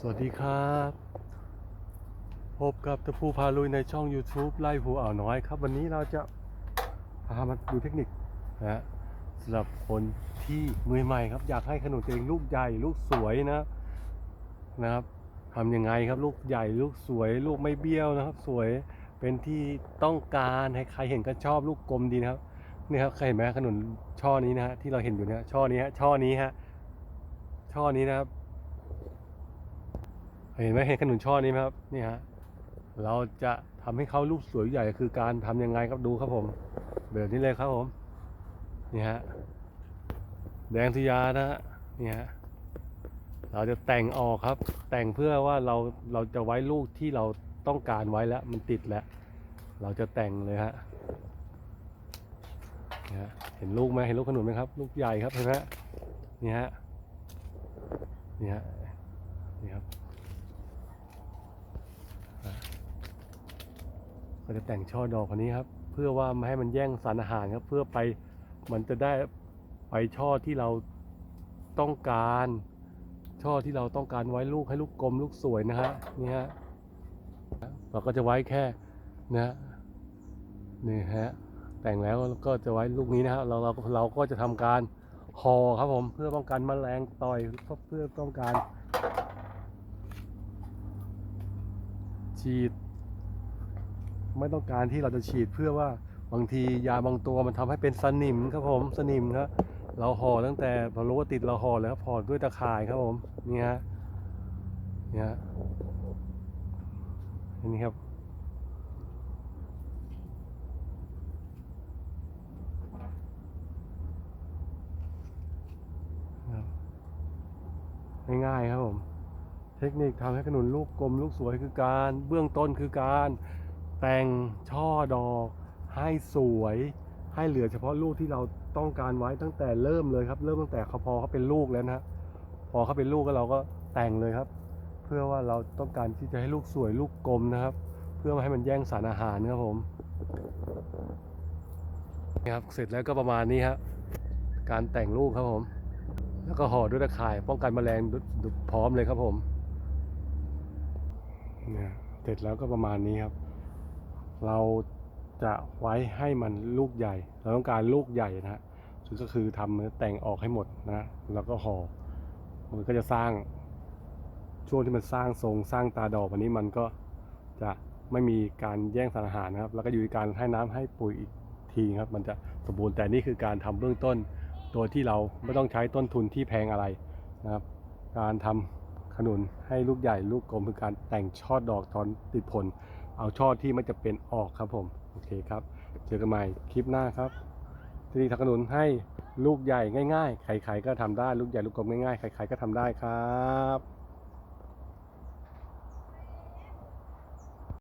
สวัสดีครับ พบกับตะพูพาลุยในช่อง YouTube ไล่ภูอ่าวน้อยครับ วันนี้เราจะพามาดูเทคนิคนะฮะสำหรับคนที่มือใหม่ครับ อยากให้ขนมตัวเองลูกใหญ่ลูกสวยนะนะครับทำยังไงครับลูกใหญ่ลูกสวย ลูกไม่เบี้ยวนะครับ สวยเป็นที่ต้องการให้ใครเห็นก็ชอบลูกกลมดีนะครับนี่ครับใครเห็นไหมขนุนช่อนี้นะฮะที่เราเห็นอยู่เนี่ยช่อนี้ฮะช่อนี้ฮะช่อนี้นะครับ เห็นไหมเห็นขนุนช่อนี้ไหมครับนี่ฮะเราจะทำให้เขาลูกสวยใหญ่คือการทำยังไงครับดูครับผม แบบนี้เลยครับผมนี่ฮะแดงทุยานะฮะนี่ฮะเราจะแต่งออกครับ แต่งเพื่อว่าเราเราจะไว้ลูกที่เราต้องการไว้แล้วมันติดแล้ว เราจะแต่งเลยฮะนี่ฮะเห็นลูกไหมเห็นลูกขนุนไหมครับ ลูกใหญ่ครับเห็นไหมนี่ฮะนี่ฮะนี่ครับ ก็จะแต่งช่อดอกคนนี้ครับ เพื่อว่าไม่ให้มันแย่งสารอาหารครับ เพื่อไปมันจะได้ไปช่อที่เราต้องการ ช่อที่เราต้องการไว้ลูกให้ลูกกลมลูกสวยนะฮะนี่ฮะเราก็จะไว้แค่นะฮะนี่ฮะแต่งแล้วก็จะไว้ลูกนี้นะฮะเราเราเราก็จะทำการห่อครับผมเพื่อป้องกันแมลงต่อยเพื่อต้องการฉีด ไม่ต้องการที่เราจะฉีดเพื่อว่าบางทียาบางตัวมันทำให้เป็นสนิมครับผมสนิมครับเราห่อตั้งแต่พอรู้ว่าติดเราห่อแล้วห่อด้วยตะข่ายครับผมนี่ฮะนี่ฮะอันนี้ครับครับง่ายๆครับผม เทคนิคทำให้ขนุนลูกกลมลูกสวยคือการ เบื้องต้นคือการ แต่งช่อดอก ให้สวยให้เหลือเฉพาะลูกที่เราต้องการไว้ตั้งแต่เริ่มเลยครับ เริ่มตั้งแต่เขาพอเขาเป็นลูกแล้วนะพอเขาเป็นลูกก็เราก็แต่งเลยครับ เพื่อว่าเราต้องการที่จะให้ลูกสวยลูกกลมนะครับ เพื่อไม่ให้มันแย่งสารอาหารครับผมนี่ครับเสร็จแล้วก็ประมาณนี้ครับการแต่งลูกครับผม แล้วก็ห่อด้วยตะข่าย ป้องกันแมลงดุดพร้อมเลยครับผมเนี่ยเสร็จแล้วก็ประมาณนี้ครับ เราจะไว้ให้มันลูกใหญ่ เราต้องการลูกใหญ่นะฮะซึ่งก็คือทำแต่งออกให้หมดนะ แล้วก็ห่อ มันก็จะสร้าง ช่วงที่มันสร้างทรงสร้างตาดอกวันนี้มันก็จะไม่มีการแย่งสารอาหารนะครับ แล้วก็อยู่ที่การให้น้ำให้ปุ๋ยอีกทีครับ มันจะสมบูรณ์ แต่นี่คือการทำเบื้องต้น โดยที่เราไม่ต้องใช้ต้นทุนที่แพงอะไรนะครับ การทำขนุนให้ลูกใหญ่ลูกกลมคือการแต่งช่อดอกตอนติดผล เอาช่อที่ไม่จะเป็นออกครับผม โอเคครับ เจอกันใหม่คลิปหน้าครับที่นี่ทำขนุนให้ลูกใหญ่ง่าย ๆ ใครๆก็ทำได้ ลูกใหญ่ลูกกลมง่ายๆ ใครๆก็ทำได้ครับ